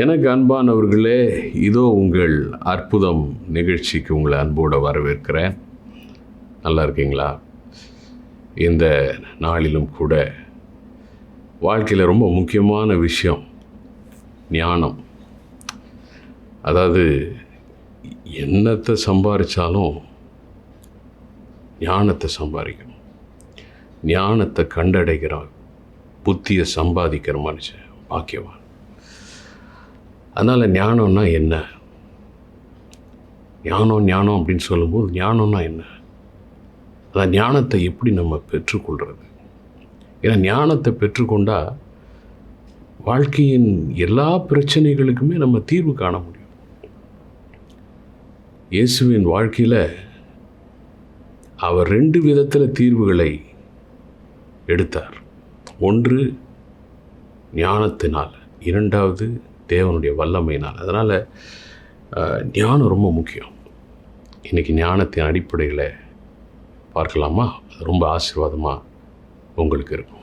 எனக்கு அன்பானவர்களே இதோ உங்கள் அற்புதம் நிகழ்ச்சிக்கு உங்களை அன்போடு வரவேற்கிறேன். நல்லா இருக்கீங்களா? இந்த நாளிலும் கூட வாழ்க்கையில் ரொம்ப முக்கியமான விஷயம் ஞானம். அதாவது என்னத்தை சம்பாதிச்சாலும் ஞானத்தை சம்பாதிக்கணும். ஞானத்தை கண்டடைகிறான் புத்தியை சம்பாதிக்கிற மனுஷன் பாக்கியவான். அதனால் ஞானம்னா என்ன? ஞானம் ஞானம் அப்படின்னு சொல்லும்போது ஞானம்னா என்ன? அதான் ஞானத்தை எப்படி நம்ம பெற்றுக்கொள்கிறது ஏன்னா ஞானத்தை பெற்றுக்கொண்டால் வாழ்க்கையின் எல்லா பிரச்சனைகளுக்குமே நம்ம தீர்வு காண முடியும். இயேசுவின் வாழ்க்கையில் அவர் ரெண்டு விதத்தில் தீர்வுகளை எடுத்தார். ஒன்று ஞானத்தினால். இரண்டாவது தேவனுடைய வல்லமையினால். அதனால் ஞானம் ரொம்ப முக்கியம். இன்றைக்கி ஞானத்தின் அடிப்படையில் பார்க்கலாமா? அது ரொம்ப ஆசீர்வாதமாக உங்களுக்கு இருக்கும்.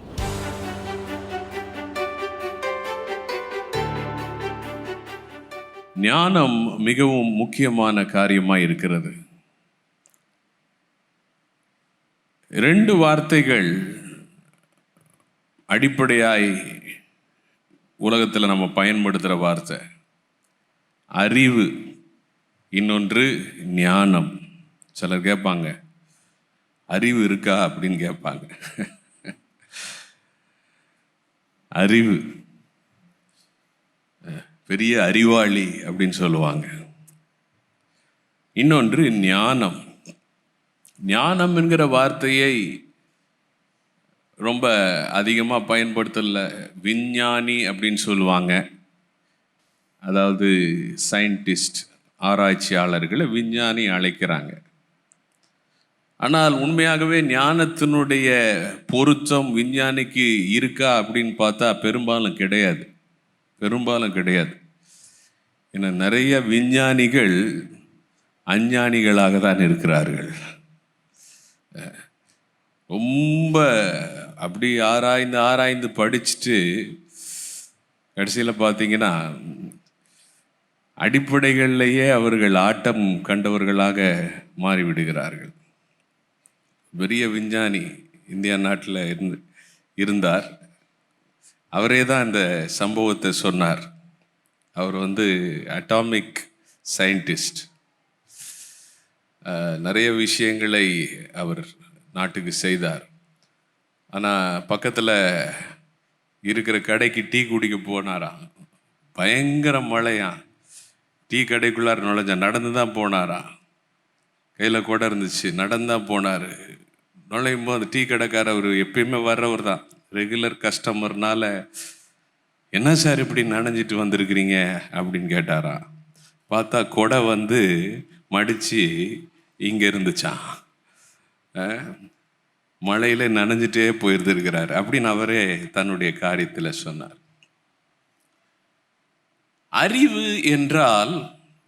ஞானம் மிகவும் முக்கியமான காரியமாக இருக்கிறது. ரெண்டு வார்த்தைகள் அடிப்படையாய் உலகத்தில் நம்ம பயன்படுத்துகிற வார்த்தை. அறிவு இன்னொன்று ஞானம். சிலர் கேட்பாங்க அறிவு இருக்கா? அப்படின்னு கேட்பாங்க. அறிவு பெரிய அறிவாளி அப்படின்னு சொல்லுவாங்க. இன்னொன்று ஞானம். ஞானம் என்கிற வார்த்தையை ரொம்ப அதிகமாக பயன்படுத்தல விஞ்ஞானி அப்படின்னு சொல்லுவாங்க. அதாவது சயின்டிஸ்ட் ஆராய்ச்சியாளர்களை விஞ்ஞானி அழைக்கிறாங்க. ஆனால் உண்மையாகவே ஞானத்தினுடைய பொருத்தம் விஞ்ஞானிக்கு இருக்கா அப்படின்னு பார்த்தா பெரும்பாலும் கிடையாது. பெரும்பாலும் கிடையாது. ஏன்னா நிறைய விஞ்ஞானிகள் அஞ்ஞானிகளாக தான் இருக்கிறார்கள். ரொம்ப அப்படி ஆராய்ந்து ஆராய்ந்து படிச்சுட்டு கடைசியில் பார்த்தீங்கன்னா அடிப்படைகள்லேயே அவர்கள் ஆட்டம் கண்டவர்களாக மாறிவிடுகிறார்கள். பெரிய விஞ்ஞானி இந்தியா நாட்டில் இருந்து இருந்தார். அவரே தான் இந்த சம்பவத்தை சொன்னார். அவர் வந்து அட்டாமிக் சயின்டிஸ்ட். நிறைய விஷயங்களை அவர் நாட்டுக்கு செய்தார். ஆனால் பக்கத்தில் இருக்கிற கடைக்கு டீ குடிக்க போனாராம். பயங்கர மழையாம். டீ கடைக்குள்ளார் நுழைஞ்சா நடந்து தான் போனாராம். கையில் கூட இருந்துச்சு நடந்து தான் போனார். நுழையும் போது டீ கடைக்கார அவர் எப்பயுமே வர்றவர் தான். ரெகுலர் கஸ்டமர்னால என்ன சார் இப்படி நனைஞ்சிட்டு வந்திருக்கிறீங்க? அப்படின்னு கேட்டாராம். பார்த்தா கொடை வந்து மடித்து இங்கே இருந்துச்சான் மழையில் நனைஞ்சிட்டே போயிருந்திருக்கிறார் அப்படின்னு அவரே தன்னுடைய காரியத்தில் சொன்னார். அறிவு என்றால்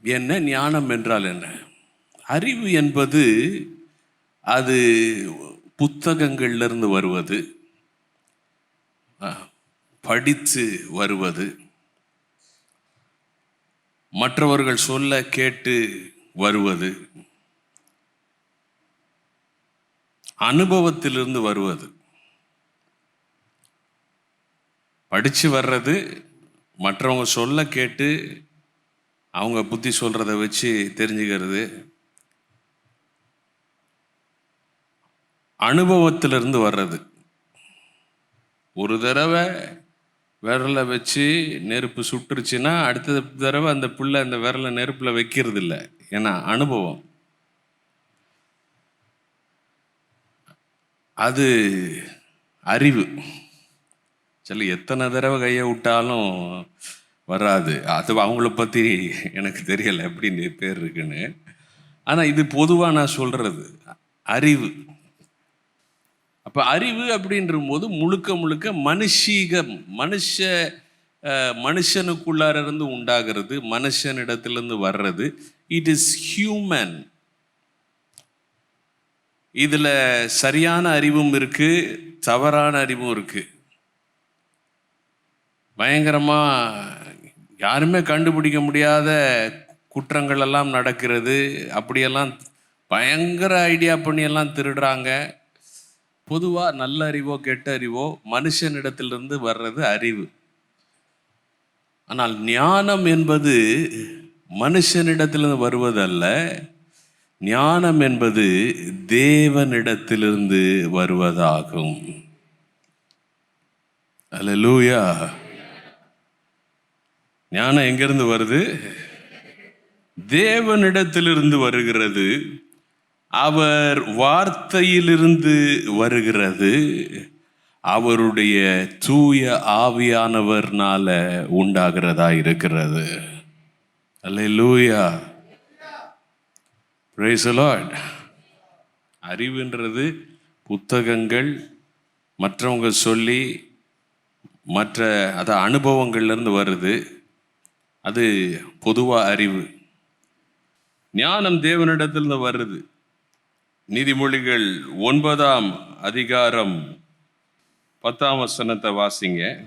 என்ன? ஞானம் என்றால் என்ன? அறிவு என்பது அது புத்தகங்கள்லேருந்து வருவது படித்து வருவது மற்றவர்கள் சொல்ல கேட்டு வருவது அனுபவத்திலிருந்து வருவது. படித்து வர்றது மற்றவங்க சொல்ல கேட்டு அவங்க புத்தி சொல்கிறத வச்சு தெரிஞ்சுக்கிறது. அனுபவத்திலிருந்து வர்றது. ஒரு தடவை விரலை வச்சு நெருப்பு சுட்டுருச்சுன்னா அடுத்த தடவை அந்த பிள்ளை அந்த விரலை நெருப்பில் வைக்கிறது இல்லை ஏன்னா அனுபவம். அது அறிவு. சில எத்தனை தடவை கையை விட்டாலும் வராது. அது அவங்கள பற்றி எனக்கு தெரியலை எப்படி பேர் இருக்குன்னு. ஆனால் இது பொதுவாக நான் சொல்கிறது அறிவு. அப்போ அறிவு அப்படின்ற போது முழுக்க முழுக்க மனுஷீகம் மனுஷ மனுஷனுக்குள்ளார இருந்து உண்டாகிறது மனுஷனிடத்திலிருந்து வர்றது. இட் இஸ் ஹியூமன் இதில் சரியான அறிவும் இருக்குது தவறான அறிவும் இருக்குது பயங்கரமாக யாருமே கண்டுபிடிக்க முடியாத குற்றங்கள் எல்லாம் நடக்கிறது. அப்படியெல்லாம் பயங்கர ஐடியா பண்ணியெல்லாம் திருடுறாங்க. பொதுவாக நல்ல அறிவோ கெட்ட அறிவோ மனுஷனிடத்திலிருந்து வர்றது அறிவு. ஆனால் ஞானம் என்பது மனுஷனிடத்திலிருந்து வருவதல்ல. ஞானம் என்பது தேவனிடத்திலிருந்து வருவதாகும். அல்ல லூயா ஞானம் எங்கிருந்து வருது? தேவனிடத்திலிருந்து வருகிறது. அவர் வார்த்தையிலிருந்து வருகிறது. அவருடைய தூய ஆவியானவர்னால உண்டாகிறதா இருக்கிறது. அல்ல லூயா. அறிவுன்றது புத்தகங்கள் மற்றவங்க சொல்லி மற்ற அத அனுபவங்கள்லேருந்து வருது. அது பொதுவாக அறிவு. ஞானம் தேவனிடத்திலிருந்து வருது. நீதிமொழிகள் ஒன்பதாம் அதிகாரம் பத்தாம் வசனத்தை வாசிங்க.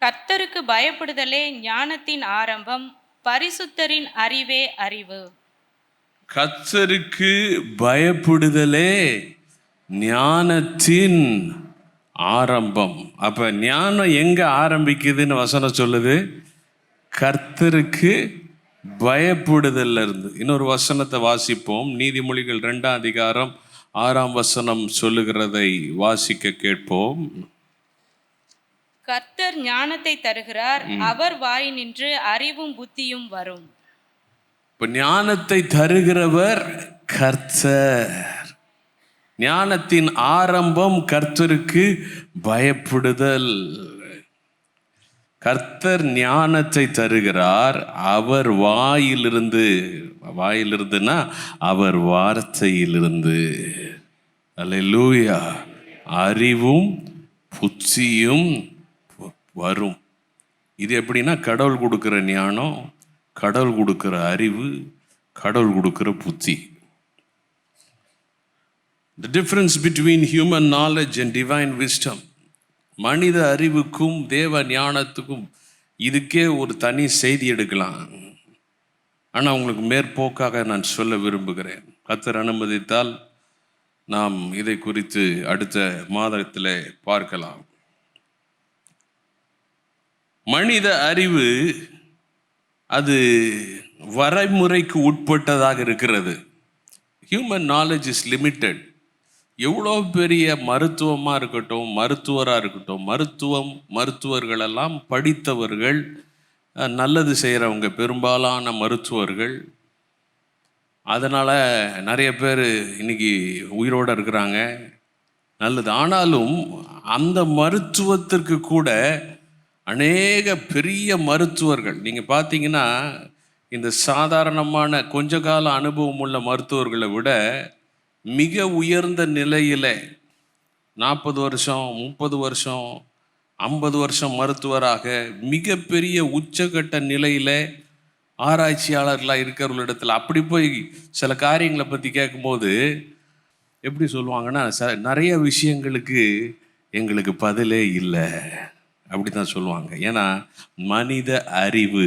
கர்த்தருக்கு பயப்படுதலே ஞானத்தின் ஆரம்பம் பரிசுத்தரின் அறிவே அறிவு. கத்தருக்கு பயப்படுதலே ஞானத்தின் ஆரம்பம். அப்ப ஞானம் எங்க ஆரம்பிக்குதுன்னு வசனம் சொல்லுது? கர்த்தருக்கு பயப்படுதல்ல இருந்து இன்னொரு வசனத்தை வாசிப்போம். நீதிமொழிகள் ரெண்டாம் அதிகாரம் ஆறாம் வசனம் சொல்லுகிறதை வாசிக்க கேட்போம். கர்த்தர் ஞானத்தை தருகிறார். அவர் வாய் நின்று அறிவும் புத்தியும் வரும். இப்போ ஞானத்தை தருகிறவர் கர்த்தர். ஞானத்தின் ஆரம்பம் கர்த்தருக்கு பயப்படுதல். கர்த்தர் ஞானத்தை தருகிறார் அவர் வாயிலிருந்து வாயிலிருந்துன்னா அவர் வார்த்தையிலிருந்து. அல்லேலூயா. அறிவும் புத்தியும் வரும். இது எப்படின்னா கடவுள் கொடுக்குற ஞானம் கடவுள் கொடுக்குற அறிவு கடவுள் கொடுக்குற புத்தி. The difference between human knowledge and divine wisdom மனித அறிவுக்கும் தேவ ஞானத்துக்கும் இதுக்கே ஒரு தனி செய்தி எடுக்கலாம். ஆனால் உங்களுக்கு மேற்போக்காக நான் சொல்ல விரும்புகிறேன். கத்தர் அனுமதித்தால் நாம் இதை குறித்து அடுத்த மாதத்தில் பார்க்கலாம். மனித அறிவு அது வரைமுறைக்கு உட்பட்டதாக இருக்கிறது. ஹியூமன் நாலேஜ் இஸ் லிமிட்டெட் எவ்வளோ பெரிய மருத்துவமாக இருக்கட்டும் மருத்துவராக இருக்கட்டும் மருத்துவம் மருத்துவர்களெல்லாம் படித்தவர்கள் நல்லது செய்கிறவங்க பெரும்பாலான மருத்துவர்கள். அதனால் நிறைய பேர் இன்னைக்கு உயிரோடு இருக்கிறாங்க. நல்லது. ஆனாலும் அந்த மருத்துவத்திற்கு கூட அநேக பெரிய மருத்துவர்கள். நீங்கள் பார்த்தீங்கன்னா இந்த சாதாரணமான கொஞ்ச கால அனுபவம் உள்ள மருத்துவர்களை விட மிக உயர்ந்த நிலையில் நாற்பது வருஷம் முப்பது வருஷம் ஐம்பது வருஷம் மருத்துவராக மிகப்பெரிய உச்சகட்ட நிலையில் ஆராய்ச்சியாளர்களாக இருக்கிறவர்களிடத்தில் அப்படி போய் சில காரியங்களை பற்றி கேட்கும்போது எப்படி சொல்லுவாங்கன்னா ச நிறைய விஷயங்களுக்கு எங்களுக்கு பதிலே இல்லை. அப்படி தான் சொல்லுவாங்க. ஏன்னா மனித அறிவு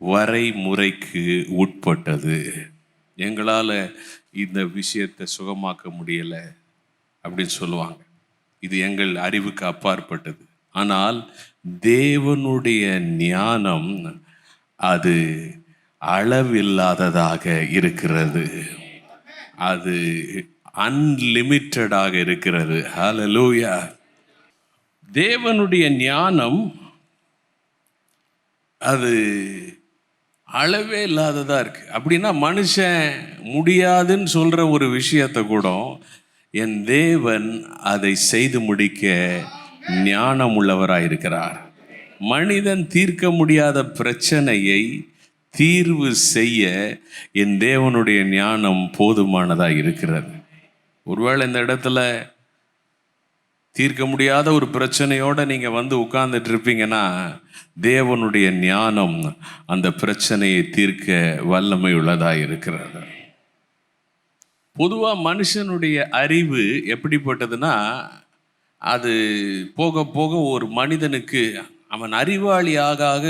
வரைமுறைக்கு உட்பட்டது. எங்களால் இந்த விஷயத்தை சுகமாக்க முடியலை அப்படின்னு சொல்லுவாங்க. இது எங்கள் அறிவுக்கு அப்பாற்பட்டது. ஆனால் தேவனுடைய ஞானம் அது அளவில்லாததாக இருக்கிறது. அது அன்லிமிட்டடாக இருக்கிறது. ஹalleluya தேவனுடைய ஞானம் அது அளவே இல்லாததாக இருக்குது அப்படின்னா மனுஷன் முடியாதுன்னு சொல்கிற ஒரு விஷயத்தை கூட என் தேவன் அதை செய்து முடிக்க ஞானம் உள்ளவராக இருக்கிறார். மனிதன் தீர்க்க முடியாத பிரச்சனையை தீர்வு செய்ய என் தேவனுடைய ஞானம் போதுமானதாக இருக்கிறது. ஒருவேளை இந்த இடத்துல தீர்க்க முடியாத ஒரு பிரச்சனையோடு நீங்கள் வந்து உட்கார்ந்துட்டு இருப்பீங்கன்னா தேவனுடைய ஞானம் அந்த பிரச்சனையை தீர்க்க வல்லமை உள்ளதாக இருக்கிறது. பொதுவாக மனுஷனுடைய அறிவு எப்படிப்பட்டதுன்னா அது போக போக ஒரு மனிதனுக்கு அவன் அறிவாளி ஆக ஆக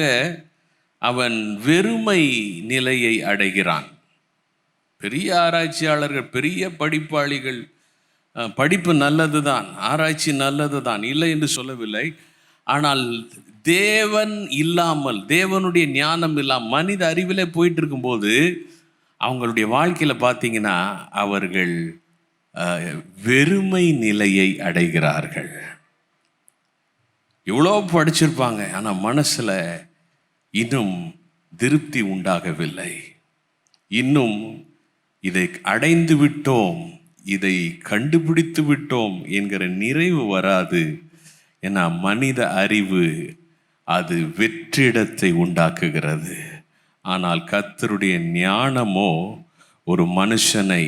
அவன் வெறுமை நிலையை அடைகிறான். பெரிய ஆராய்ச்சியாளர்கள் பெரிய படிப்பாளிகள் படிப்பு நல்லது தான் ஆராய்ச்சி நல்லது தான் இல்லை என்று சொல்லவில்லை. ஆனால் தேவன் இல்லாமல் தேவனுடைய ஞானம் இல்லாமல் மனித அறிவிலே போயிட்டு இருக்கும்போது அவங்களுடைய வாழ்க்கையில் பார்த்தீங்கன்னா அவர்கள் வெறுமை நிலையை அடைகிறார்கள். இவ்வளோ படிச்சிருப்பாங்க ஆனால் மனசில் இன்னும் திருப்தி உண்டாகவில்லை. இன்னும் இதை அடைந்து விட்டோம். இதை கண்டுபிடித்து விட்டோம் என்கிற நிறைவு வராது. ஏன்னா மனித அறிவு அது வெற்றிடத்தை உண்டாக்குகிறது. ஆனால் கத்தருடைய ஞானமோ ஒரு மனுஷனை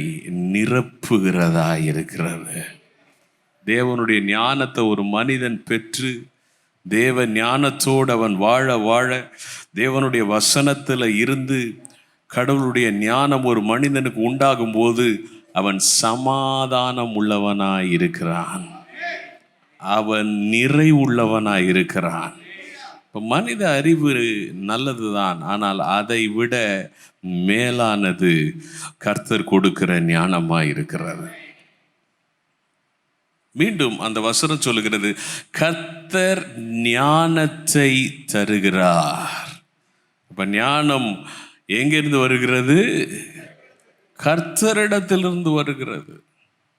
நிரப்புகிறதா இருக்கிறது. தேவனுடைய ஞானத்தை ஒரு மனிதன் பெற்று தேவ ஞானத்தோடு அவன் வாழ வாழ தேவனுடைய வசனத்தில் இருந்து கடவுளுடைய ஞானம் ஒரு மனிதனுக்கு உண்டாகும் போது அவன் சமாதானம் உள்ளவனாய் இருக்கிறான் அவன் நிறைவுள்ளவனாய் இருக்கிறான் இப்போ மனித அறிவு நல்லது தான் ஆனால் அதை விட மேலானது கர்த்தர் கொடுக்கிற ஞானமாக இருக்கிறது மீண்டும் அந்த வசனம் சொல்லுகிறது கர்த்தர் ஞானத்தை தருகிறார். இப்போ ஞானம் எங்கிருந்து வருகிறது? கர்த்தரிடத்திலிருந்து வருகிறது.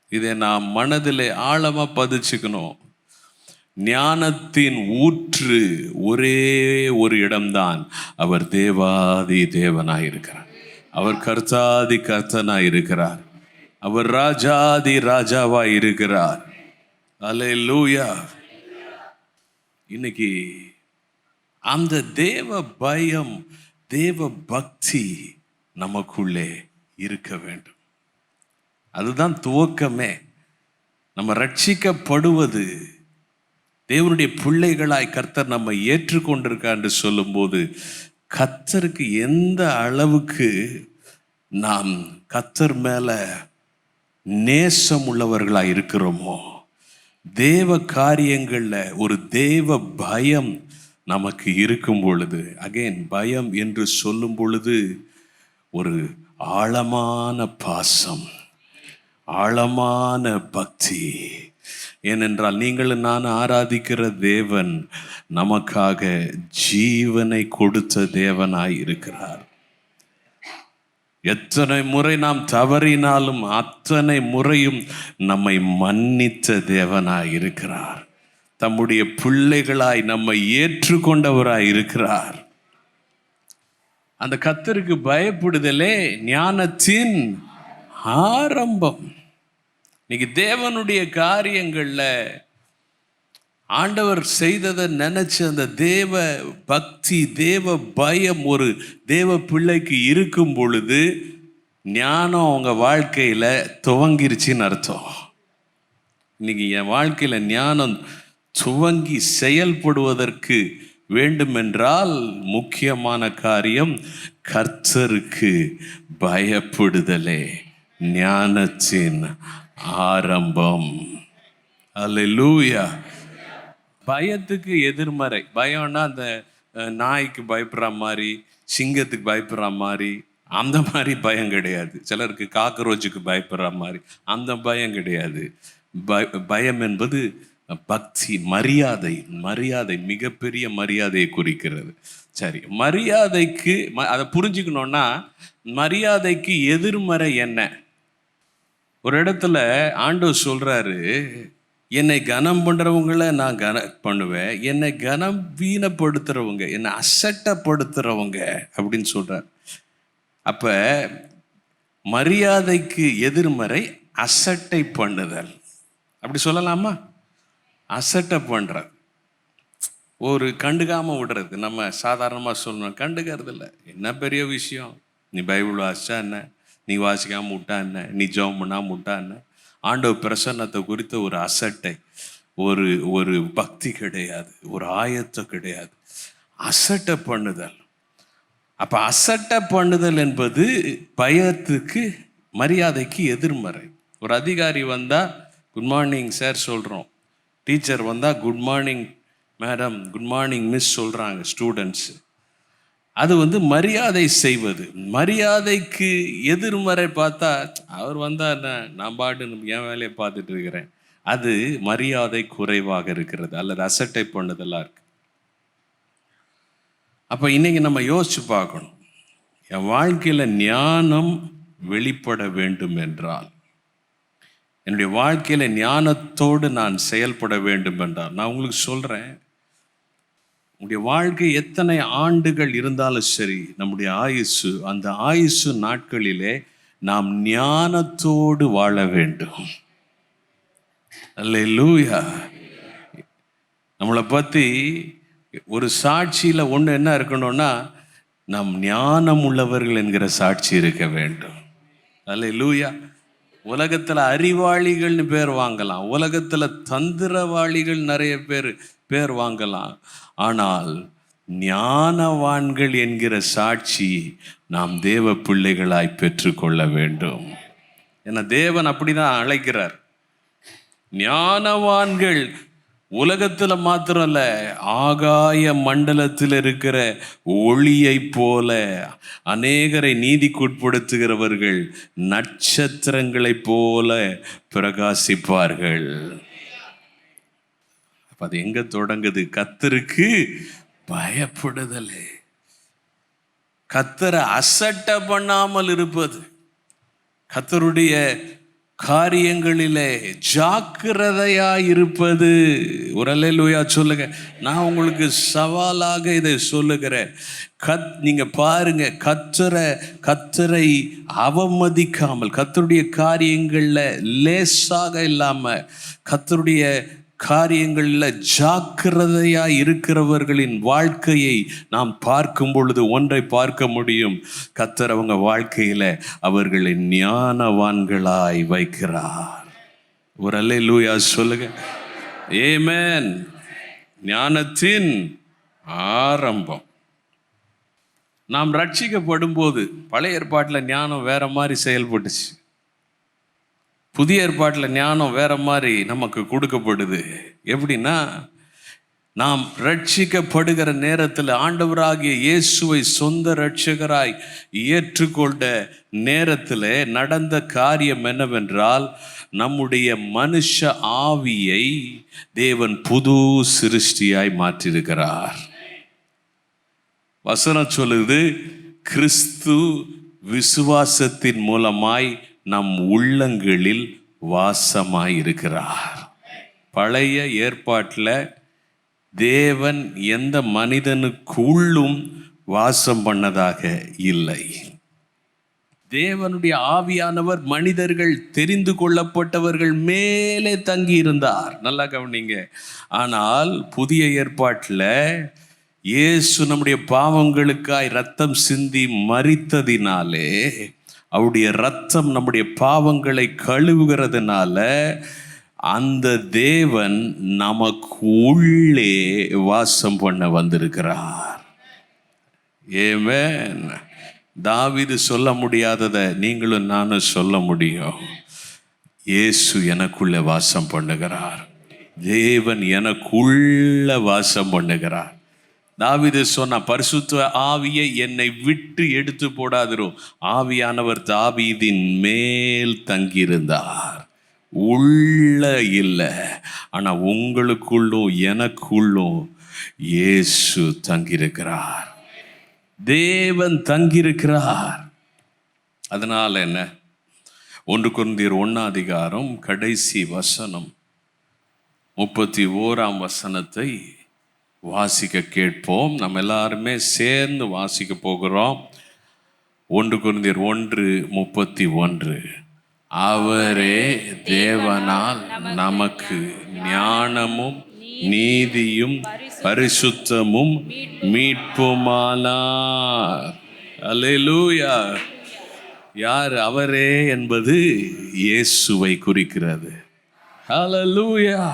இதை நாம் மனதிலே ஆழமா பதிச்சுக்கணும். ஞானத்தின் ஊற்று ஒரே ஒரு இடம்தான். அவர் தேவாதி தேவனாய் இருக்கிறார். அவர் கர்த்தாதி கர்த்தனாய் இருக்கிறார். அவர் ராஜாதி ராஜாவாய் இருக்கிறார். அல்லேலூயா இன்னைக்கு அந்த தேவ பயம் தேவ பக்தி நமக்குள்ளே இருக்க வேண்டும். அதுதான் துவக்கமே. நம்ம ரட்சிக்கப்படுவது தேவனுடைய பிள்ளைகளாய் கர்த்தர் நம்ம ஏற்றுக்கொண்டிருக்கா என்று சொல்லும்போது கத்தருக்கு எந்த அளவுக்கு நாம் கத்தர் மேலே நேசம் உள்ளவர்களாக இருக்கிறோமோ தேவ காரியங்களில் ஒரு தேவ பயம் நமக்கு இருக்கும் பொழுது அகைன் பயம் என்று சொல்லும் பொழுது ஒரு ஆழமான பாசம் ஆழமான பக்தி. ஏனென்றால் நீங்கள் நான் ஆராதிக்கிற தேவன் நமக்காக ஜீவனை கொடுத்த தேவனாய் இருக்கிறார். எத்தனை முறை நாம் தவறினாலும் அத்தனை முறையும் நம்மை மன்னித்த தேவனாய் இருக்கிறார். தம்முடைய பிள்ளைகளாய் நம்மை ஏற்றுக்கொண்டவராய் இருக்கிறார். அந்த கத்தருக்கு பயப்படுதலே ஞானத்தின் ஆரம்பம். இன்னைக்கு தேவனுடைய காரியங்களில் ஆண்டவர் செய்ததை நினச்சி அந்த தேவ பக்தி தேவ பயம் ஒரு தேவ பிள்ளைக்கு இருக்கும் பொழுது ஞானம் அவங்க வாழ்க்கையில் துவங்கிருச்சின்னு அர்த்தம். இன்னைக்கு என் வாழ்க்கையில் ஞானம் துவங்கி செயல்படுவதற்கு வேண்டுமென்றால் முக்கியமான காரியம் கர்த்தருக்கு பயப்படுதலே. ஞானத்தின் ஆரம்பம். அல்லேலூயா பயத்துக்கு எதிர்மறை. பயம்னா அந்த நாய்க்கு பயப்படுற மாதிரி சிங்கத்துக்கு பயப்படுற மாதிரி அந்த மாதிரி பயம் கிடையாது. சிலருக்கு காக்ரோச்சுக்கு பயப்படுற மாதிரி அந்த பயம் கிடையாது. பய- பயம் என்பது பக்தி மரியாதை மரியாதை மிகப்பெரிய மரியாதையை குறிக்கிறது. சரி மரியாதைக்கு ம- அதை புரிஞ்சுக்கணும்னா மரியாதைக்கு எதிர்மறை என்ன? ஒரு இடத்துல ஆண்டவர் சொல்கிறாரு என்னை கனம் பண்ணுறவங்கள நான் கன பண்ணுவேன். என்னை கனம் வீணப்படுத்துகிறவங்க என்னை அசட்டப்படுத்துகிறவங்க அப்படின்னு சொல்கிறார் அப்போ மரியாதைக்கு எதிர்மறை அசட்டை பண்ணுதல். அப்படி சொல்லலாமா? அசட்டை பண்ணுறது ஒரு கண்டுக்காமல் விடுறது. நம்ம சாதாரணமாக சொல்லணும். கண்டுக்கிறது இல்லை. என்ன பெரிய விஷயம்? நீ பைபிள் வாசிச்சா என்ன? நீ வாசிக்காமல் விட்டா என்ன? நீ ஜோம் பண்ணாம விட்டா என்ன? ஆண்டவ பிரசன்னத்தை குறித்த ஒரு அசட்டை. ஒரு ஒரு பக்தி கிடையாது. ஒரு ஆயத்தம் கிடையாது. அசட்டை பண்ணுதல். அப்போ அசட்டை பண்ணுதல் என்பது பயத்துக்கு மரியாதைக்கு எதிர்மறை. ஒரு அதிகாரி வந்தால் குட் மார்னிங் சார் சொல்கிறோம் டீச்சர் வந்தால் good morning madam good morning miss சொல்கிறாங்க ஸ்டூடெண்ட்ஸு அது வந்து மரியாதை செய்வது. மரியாதைக்கு எதிர்மறை பார்த்தா அவர் வந்தார் என்ன? நான் பாட்டு என் வேலையை பார்த்துட்டு இருக்கிறேன். அது மரியாதை குறைவாக இருக்கிறது அல்லது அசட்டை பண்ணதெல்லாம் இருக்கு. அப்போ இன்னைக்கு நம்ம யோசிச்சு பார்க்கணும். என் வாழ்க்கையில் ஞானம் வெளிப்பட வேண்டும் என்றால் என்னுடைய வாழ்க்கையில் ஞானத்தோடு நான் செயல்பட வேண்டும் என்றால் நான் உங்களுக்கு சொல்கிறேன் உங்களுடைய வாழ்க்கை எத்தனை ஆண்டுகள் இருந்தாலும் சரி நம்முடைய ஆயுசு அந்த ஆயுசு நாட்களிலே நாம் ஞானத்தோடு வாழ வேண்டும். அல்லேலூயா. நம்மளை பற்றி ஒரு சாட்சியில் ஒன்று என்ன இருக்கணும்னா நம் ஞானம் உள்ளவர்கள் என்கிற சாட்சி இருக்க வேண்டும். அல்ல லூயா உலகத்தில் அறிவாளிகள்னு பேர் வாங்கலாம். உலகத்தில் தந்திரவாளிகள் நிறைய பேர் பேர் வாங்கலாம். ஆனால் ஞானவான்கள் என்கிற சாட்சி நாம் தேவ பிள்ளைகளாய் பெற்றுக்கொள்ள வேண்டும். என தேவன் அப்படிதான் அழைக்கிறார். ஞானவான்கள் உலகத்துல மாத்திரம் இல்ல ஆகாய மண்டலத்தில் இருக்கிற ஒளியைப் போல அநேகரை நீதிக்குட்படுத்துகிறவர்கள் நட்சத்திரங்களைப் போல பிரகாசிப்பார்கள். அப்ப அது எங்க தொடங்குது? கத்தருக்கு பயப்படுதலே. கத்தரை அசட்ட பண்ணாமல் இருப்பது. கத்தருடைய காரியங்களிலே ஜாக்கிரதையா இருப்பது ஒரு அல்லேலூயா சொல்லுங்க. நான் உங்களுக்கு சவாலாக இதை சொல்லுகிறேன். கத் நீங்க பாருங்க கத்தரை கத்தரை அவமதிக்காமல் கத்தருடைய காரியங்களில் லேசாக இல்லாம கத்தருடைய காரியங்களில் ஜாக்கிரதையா இருக்கிறவர்களின் வாழ்க்கையை நாம் பார்க்கும் பொழுது ஒன்றை பார்க்க முடியும். கத்தர் அவங்க வாழ்க்கையில அவர்களை ஞானவான்களாய் வைக்கிறார். ஒரு அல்லே லூயா சொல்லுங்க. ஏமேன் ஞானத்தின் ஆரம்பம். நாம் ரட்சிக்கப்படும் போது பழைய ஏற்பாட்டில் ஞானம் வேற மாதிரி செயல்பட்டுச்சு. புதிய ஏற்பாட்டில் ஞானம் வேற மாதிரி நமக்கு கொடுக்கப்படுது. எப்படின்னா நாம் ரட்சிக்கப்படுகிற நேரத்தில் ஆண்டவராகிய இயேசுவை சொந்த ரட்சகராய் ஏற்றுக்கொண்ட நேரத்தில் நடந்த காரியம் என்னவென்றால் நம்முடைய மனுஷ ஆவியை தேவன் புது சிருஷ்டியாய் மாற்றியிருக்கிறார். வசனம் சொல்லுது கிறிஸ்து விசுவாசத்தின் மூலமாய் நம் உள்ளங்களில் வாசமாயிருக்கிறார். பழைய ஏற்பாட்டில் தேவன் எந்த மனிதனுக்குள்ளும் வாசம் பண்ணதாக இல்லை. தேவனுடைய ஆவியானவர் மனிதர்கள் தெரிந்து கொள்ளப்பட்டவர்கள் மேலே தங்கி இருந்தார் நல்லா கவனிங்க. ஆனால் புதிய ஏற்பாட்டில் இயேசு நம்முடைய பாவங்களுக்காய் ரத்தம் சிந்தி மறித்ததினாலே அவருடைய ரத்தம் நம்முடைய பாவங்களை கழுவுகிறதுனால அந்த தேவன் நமக்கு உள்ளே வாசம் பண்ண வந்திருக்கிறார். ஏவன் தாவிது சொல்ல முடியாததை நீங்களும் நானும் சொல்ல முடியும். இயேசு எனக்குள்ள வாசம் பண்ணுகிறார். தேவன் எனக்குள்ள வாசம் பண்ணுகிறார். தாவிது சொன்ன பரிசுத்த ஆவியை என்னை விட்டு எடுத்து போடாதிரும் ஆவியானவர் தாவீதின் மேல் தங்கியிருந்தார். உள்ள இல்லை ஆனால் உங்களுக்குள்ளும் எனக்குள்ளும் இயேசு தங்கியிருக்கிறார். தேவன் தங்கியிருக்கிறார். அதனால் என்ன? ஒன்று குருந்தீர் ஒன்னாதிகாரம் கடைசி வசனம். முப்பத்தி ஓராம் வசனத்தை வாசிக்க கேட்போம். நம்ம எல்லாருமே சேர்ந்து வாசிக்க போகிறோம். ஒன்று குருந்தியர் ஒன்று முப்பத்தி ஒன்று. அவரே தேவனால் நமக்கு ஞானமும் நீதியும் பரிசுத்தமும் மீட்புமானார். அலையலூயா யார் அவரே என்பது இயேசுவை குறிக்கிறது. ஹalleluya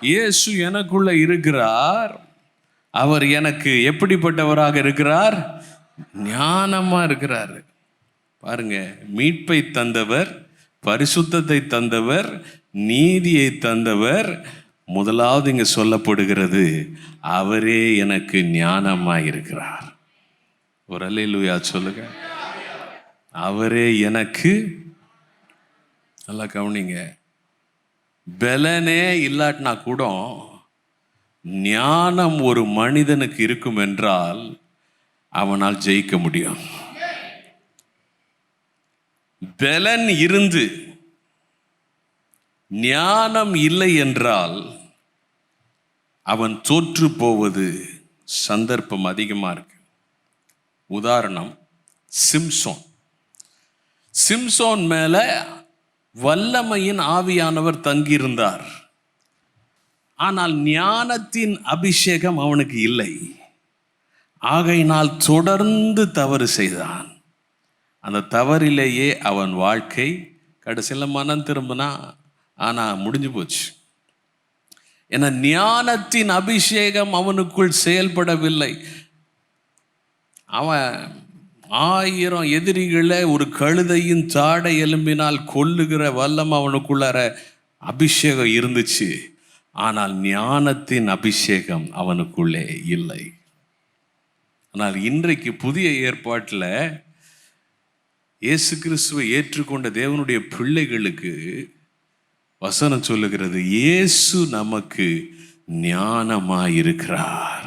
இயேசு எனக்குள்ள இருக்கிறார். அவர் எனக்கு எப்படிப்பட்டவராக இருக்கிறார்? ஞானமாக இருக்கிறார். பாருங்க மீட்பை தந்தவர் பரிசுத்தத்தை தந்தவர் நீதியை தந்தவர் முதலாவது இங்கே சொல்லப்படுகிறது அவரே எனக்கு ஞானமாக இருக்கிறார். ஒரு அல்லேலூயா சொல்லுங்க. அவரே எனக்கு நல்லா கவனிங்க. பலனே இல்லாட்டினா கூட ஞானம் ஒரு மனிதனுக்கு இருக்கும் என்றால் அவனால் ஜெயிக்க முடியும். பலன் இருந்து ஞானம் இல்லை என்றால் அவன் தோற்று போவது சந்தர்ப்பம் அதிகமாக இருக்கு. உதாரணம் சிம்சோன். சிம்சோன் மேலே வல்லமையின் ஆவியானவர் தங்கியிருந்தார். ஆனால் ஞானத்தின் அபிஷேகம் அவனுக்கு இல்லை. ஆகையினால் தொடர்ந்து தவறு செய்தான். அந்த தவறிலேயே அவன் வாழ்க்கை கடைசியில் மனம் திரும்பினா ஆனால் முடிஞ்சு போச்சு. என ஞானத்தின் அபிஷேகம் அவனுக்குள் செயல்படவில்லை. அவன் ஆயிரம் எதிரிகளை ஒரு கழுதையின் தாடை எலும்பினால் கொல்லுகிற வல்லம் அவனுக்குள்ளார அபிஷேகம் இருந்துச்சு. ஆனால் ஞானத்தின் அபிஷேகம் அவனுக்குள்ளே இல்லை. ஆனால் இன்றைக்கு புதிய ஏற்பாட்டில் இயேசு கிறிஸ்துவை ஏற்றுக்கொண்ட தேவனுடைய பிள்ளைகளுக்கு வசனம் சொல்லுகிறது இயேசு நமக்கு ஞானமாய் இருக்கிறார்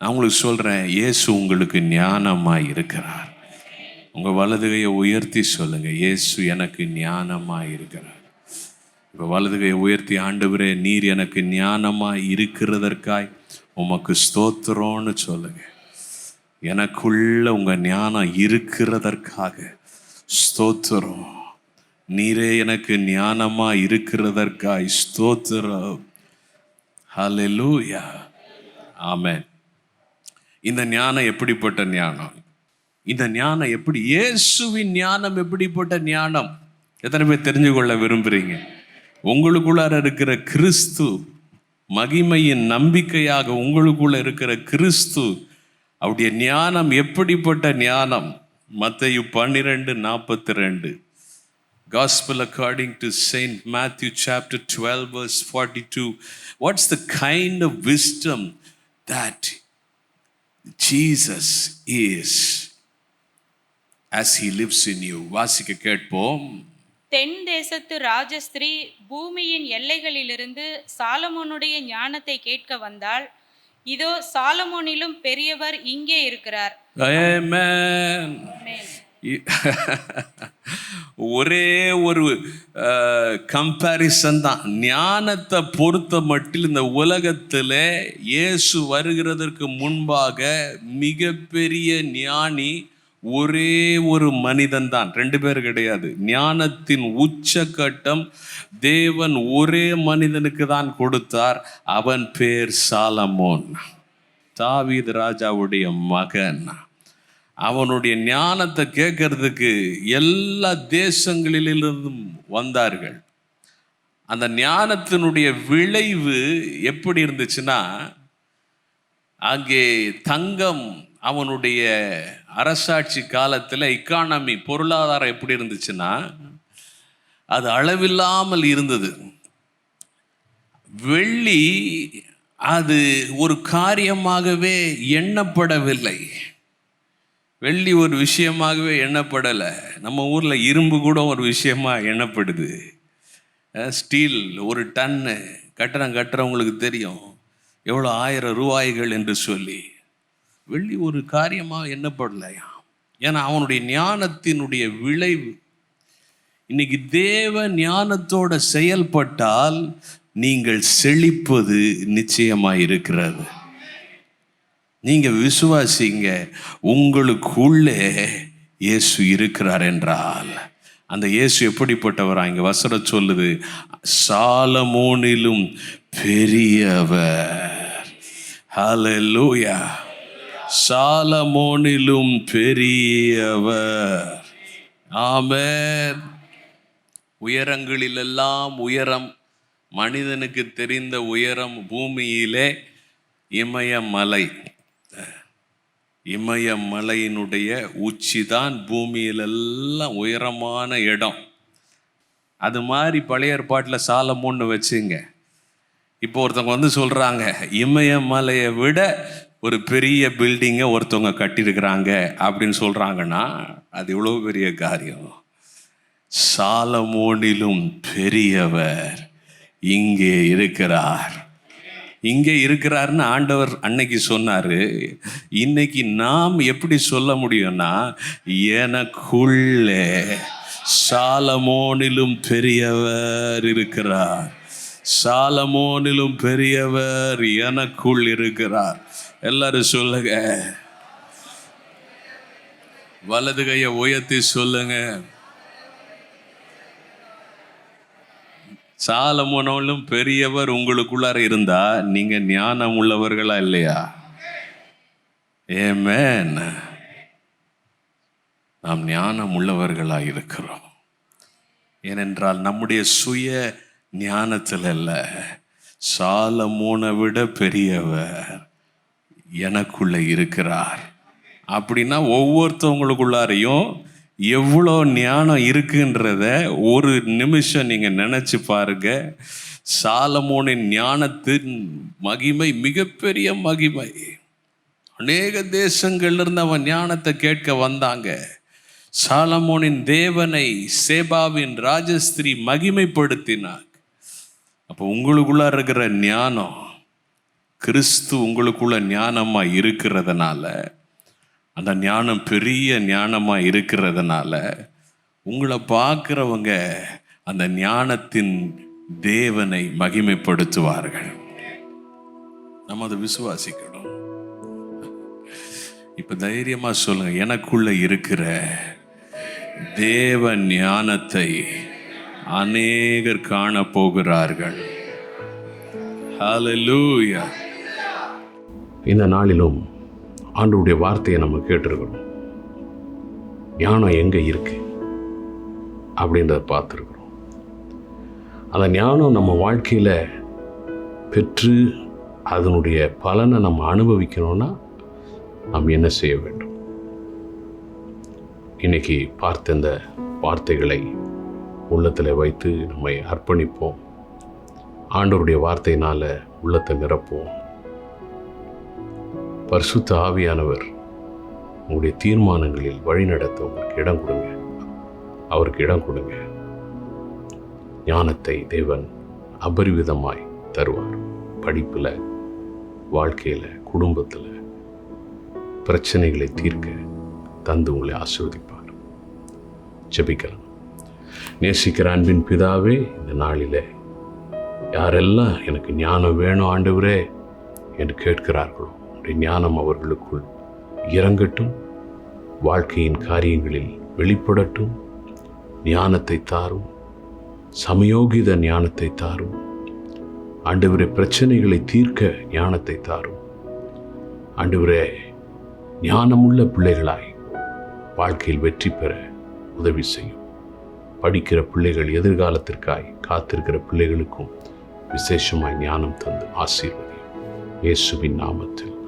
நான் உங்களுக்கு சொல்கிறேன் இயேசு உங்களுக்கு ஞானமாக இருக்கிறார். உங்கள் வலதுகையை உயர்த்தி சொல்லுங்கள் இயேசு எனக்கு ஞானமாக இருக்கிறார். இப்போ வலதுகையை உயர்த்தி ஆண்டவரே நீர் எனக்கு ஞானமாக இருக்கிறதற்காய் உமக்கு ஸ்தோத்திரம்னு சொல்லுங்கள் எனக்குள்ள உங்கள் ஞானம் இருக்கிறதற்காக ஸ்தோத்திரம். நீரே எனக்கு ஞானமாக இருக்கிறதற்காய் ஸ்தோத்திரம். ஹலெலூயா ஆமேன் இந்த ஞானம் எப்படிப்பட்ட ஞானம்? இந்த ஞானம் எப்படி? இயேசுவின் ஞானம் எப்படிப்பட்ட ஞானம்? எத்தனை பேர் தெரிஞ்சு கொள்ள விரும்புகிறீங்க உங்களுக்குள்ளார இருக்கிற கிறிஸ்து மகிமையின் நம்பிக்கையாக உங்களுக்குள்ள இருக்கிற கிறிஸ்து அவருடைய ஞானம் எப்படிப்பட்ட ஞானம்? மத்தையு பன்னிரெண்டு நாற்பத்தி ரெண்டு Gospel according to Saint Matthew chapter 12 verse 42 what's the kind of wisdom that Jesus is as he lives in you வாசிக்க கேட்போம் தென் தேசத்து ராஜஸ்திரீ பூமியின் எல்லைகளிலிருந்து சாலமோனுடைய ஞானத்தை கேட்க வந்தால் இதோ சாலமோனிலும் பெரியவர் இங்கே இருக்கிறார் Amen. ஆமென். ஒரே ஒரு கம்பேரிசன் தான். ஞானத்தை பொறுத்த மட்டில் இந்த உலகத்தில் இயேசு வருகிறதற்கு முன்பாக மிகப்பெரிய ஞானி ஒரே ஒரு மனிதன் தான். ரெண்டு பேர் கிடையாது. ஞானத்தின் உச்சக்கட்டம் தேவன் ஒரே மனிதனுக்கு தான் கொடுத்தார். அவன் பேர் சாலமோன். தாவீத் ராஜாவுடைய மகன். அவனுடைய ஞானத்தை கேட்கறதுக்கு எல்லா தேசங்களிலிருந்தும் வந்தார்கள். அந்த ஞானத்தினுடைய விளைவு எப்படி இருந்துச்சுன்னா அங்கே தங்கம் அவனுடைய அரசாட்சி காலத்தில் எக்கானமி பொருளாதாரம் எப்படி இருந்துச்சுன்னா அது அளவில்லாமல் இருந்தது. வெள்ளி அது ஒரு காரியமாகவே எண்ணப்படவில்லை. வெள்ளி ஒரு விஷயமாகவே எண்ணப்படலை. நம்ம ஊரில் இரும்பு கூட ஒரு விஷயமாக எண்ணப்படுது. ஸ்டீல் ஒரு டன்னு கட்டணம் கட்டுறவங்களுக்கு தெரியும். எவ்வளோ ஆயிரம் ரூபாய்கள் என்று சொல்லி. வெள்ளி ஒரு காரியமாக எண்ணப்படலையா? ஏன்னா அவனுடைய ஞானத்தினுடைய விளைவு. இன்னைக்கு தேவ ஞானத்தோட செயல்பட்டால் நீங்கள் செழிப்பது நிச்சயமாக இருக்கிறது நீங்க விசுவாசிங்க உங்களுக்குள்ளே இயேசு இருக்கிறார் என்றால். அந்த இயேசு எப்படிப்பட்டவரா? இங்க வசர சொல்லுது சாலமோனிலும் பெரியவர். ஹலலூயா சாலமோனிலும் பெரியவர். ஆமர் உயரங்களிலெல்லாம் உயரம் மனிதனுக்கு தெரிந்த உயரம் பூமியிலே இமயமலை. இமயமலையினுடைய உச்சி தான் பூமியிலெல்லாம் உயரமான இடம். அது மாதிரி பழைய ஏற்பாட்டில் சாலமோன்னு வச்சுங்க. இப்போ ஒருத்தவங்க வந்து சொல்கிறாங்க இமயமலையை விட ஒரு பெரிய பில்டிங்கை ஒருத்தவங்க கட்டியிருக்கிறாங்க அப்படின்னு சொல்கிறாங்கன்னா அது இவ்வளோ பெரிய காரியம்? சாலமோனிலும் பெரியவர் இங்கே இருக்கிறார். இங்கே இருக்கிறாருன்னு ஆண்டவர் அன்னைக்கு சொன்னார். இன்னைக்கு நாம் எப்படி சொல்ல முடியும்னா எனக்குள்ளே சாலமோனிலும் பெரியவர் இருக்கிறார். சாலமோனிலும் பெரியவர் எனக்குள் இருக்கிறார். எல்லாரும் சொல்லுங்க. வலது கையை உயர்த்தி சொல்லுங்க. சாலமோனோலும் பெரியவர் உங்களுக்குள்ளார இருந்தா நீங்க ஞானம் உள்ளவர்களா இல்லையா? ஏமேன் நாம் ஞானம் உள்ளவர்களா இருக்கிறோம். ஏனென்றால் நம்முடைய சுய ஞானத்தில் அல்ல. சாலமோனை விட பெரியவர் எனக்குள்ள இருக்கிறார். அப்படின்னா ஒவ்வொருத்தவங்களுக்குள்ளாரையும் எவ்வளோ ஞானம் இருக்குன்றத ஒரு நிமிஷம் நீங்கள் நினச்சி பாருங்க. சாலமோனின் ஞானத்தின் மகிமை மிகப்பெரிய மகிமை. அநேக தேசங்கள்லேருந்து அவன் ஞானத்தை கேட்க வந்தாங்க. சாலமோனின் தேவனை சேபாவின் ராஜஸ்திரி மகிமைப்படுத்தினார் அப்போ உங்களுக்குள்ள இருக்கிற ஞானம் கிறிஸ்து உங்களுக்குள்ள ஞானமாக இருக்கிறதுனால அந்த ஞானம் பெரிய ஞானமாக இருக்கிறதுனால உங்களை பார்க்குறவங்க அந்த ஞானத்தின் தேவனை மகிமைப்படுத்துவார்கள். நம்ம அதை விசுவாசிக்கணும். இப்போ தைரியமாக சொல்லுங்கள் எனக்குள்ளே இருக்கிற தேவ ஞானத்தை அநேகர் காண போகிறார்கள். இந்த நாளிலும் ஆண்டவுடைய வார்த்தையை நம்ம கேட்டிருக்கிறோம். ஞானம் எங்கே இருக்கு? அப்படின்றத பார்த்துருக்குறோம். அந்த ஞானம் நம்ம வாழ்க்கையில் பெற்று அதனுடைய பலனை நம்ம அனுபவிக்கணும்னா நாம் என்ன செய்ய வேண்டும்? இன்றைக்கி பார்த்த இந்த வார்த்தைகளை உள்ளத்தில் வைத்து நம்மை அர்ப்பணிப்போம். ஆண்டவருடைய வார்த்தையினால் உள்ளத்தை நிரப்புவோம். பரிசுத்த ஆவியானவர் உங்களுடைய தீர்மானங்களில் வழிநடத்த உங்களுக்கு இடம் கொடுங்க. அவருக்கு இடம் கொடுங்க. ஞானத்தை தேவன் அபரிவிதமாய் தருவார். படிப்பில் வாழ்க்கையில் குடும்பத்தில் பிரச்சனைகளை தீர்க்க தந்து உங்களை ஆசிர்வதிப்பார். ஜபிக்கலாம். நேசிக்கிற அன்பின் பிதாவே இந்த நாளில் யாரெல்லாம் எனக்கு ஞானம் வேணும் ஆண்டவரே என்று கேட்கிறார்களோ உடைய ஞானம் அவர்களுக்குள் இறங்கட்டும் வாழ்க்கையின் காரியங்களில் வெளிப்படட்டும் ஞானத்தை தாரும் சமயோகித ஞானத்தை தாரும் ஆண்டவரே பிரச்சனைகளை தீர்க்க ஞானத்தை தாரும். ஆண்டவரே ஞானமுள்ள பிள்ளைகளாய் வாழ்க்கையில் வெற்றி பெற உதவி செய்யும். படிக்கிற பிள்ளைகள் எதிர்காலத்திற்காய் காத்திருக்கிற பிள்ளைகளுக்கும் விசேஷமாய் ஞானம் தந்து ஆசீர்வதி இயேசுவின் நாமத்தில்